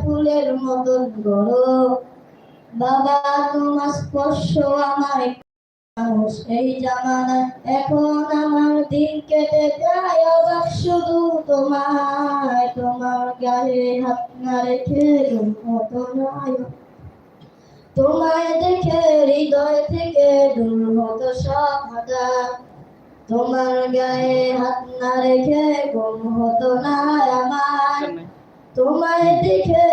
ফুলের মতন গড়ো। বাবা, তোমার স্পর্শ আমায় মানুষ এই জামানায় এখন আমার দিন কেটে যায়, অবাক শুধু তোমায়। তোমার গায়ে হাত না রেখে তোমায় দেখে হৃদয় থেকে দূর হতো সব হঠাৎ তোমার গায়ে হাত না রেখে ঘুম হতো না আমার। তোমায় দেখে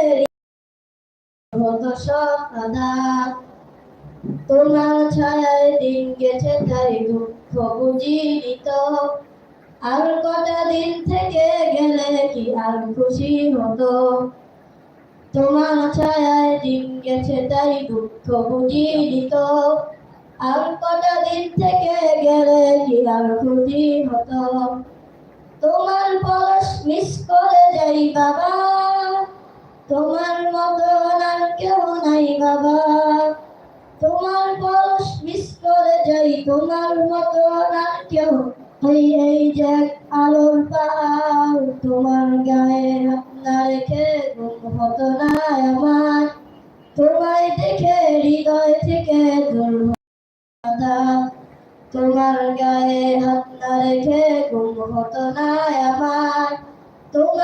তোমার ছায়ায় দিন গেছে তাই দুঃখ বুঝিনি তো আর কটা দিন থেকে গেলে কি আর খুশি হতো? তোমার ছায়ায় দিন গেছে তাই দুঃখ বুঝিনি তো আর কটা দিন থেকে গেলে কি আর খুশি হতো? তোমার পরশ মিস করে যাই বাবা। তোমার মতো আর কেউ নাই বাবা। তোমার পরশ মিস করে যাই, তোমার মতো আর কেউ এই এই যে আলোর পাহাড়, তোমার গায়ে হাত না রেখে ঘুম হতো না আমার। তোমায় দেখে হৃদয় থেকে দূর তোমার গায়ে হাত না রেখে ঘুম হতো না আমার। হৃদয়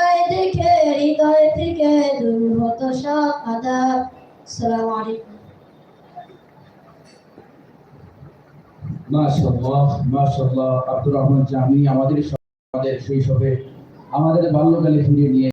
থেকে দূর হতো সব আদাব সালাম আলাইকুম মাশাআল্লাহ মাশাআল্লাহ, আব্দুর রহমান জামি আমাদের আমাদের শৈশবে আমাদের বাল্যকালে ফিরিয়ে নিয়ে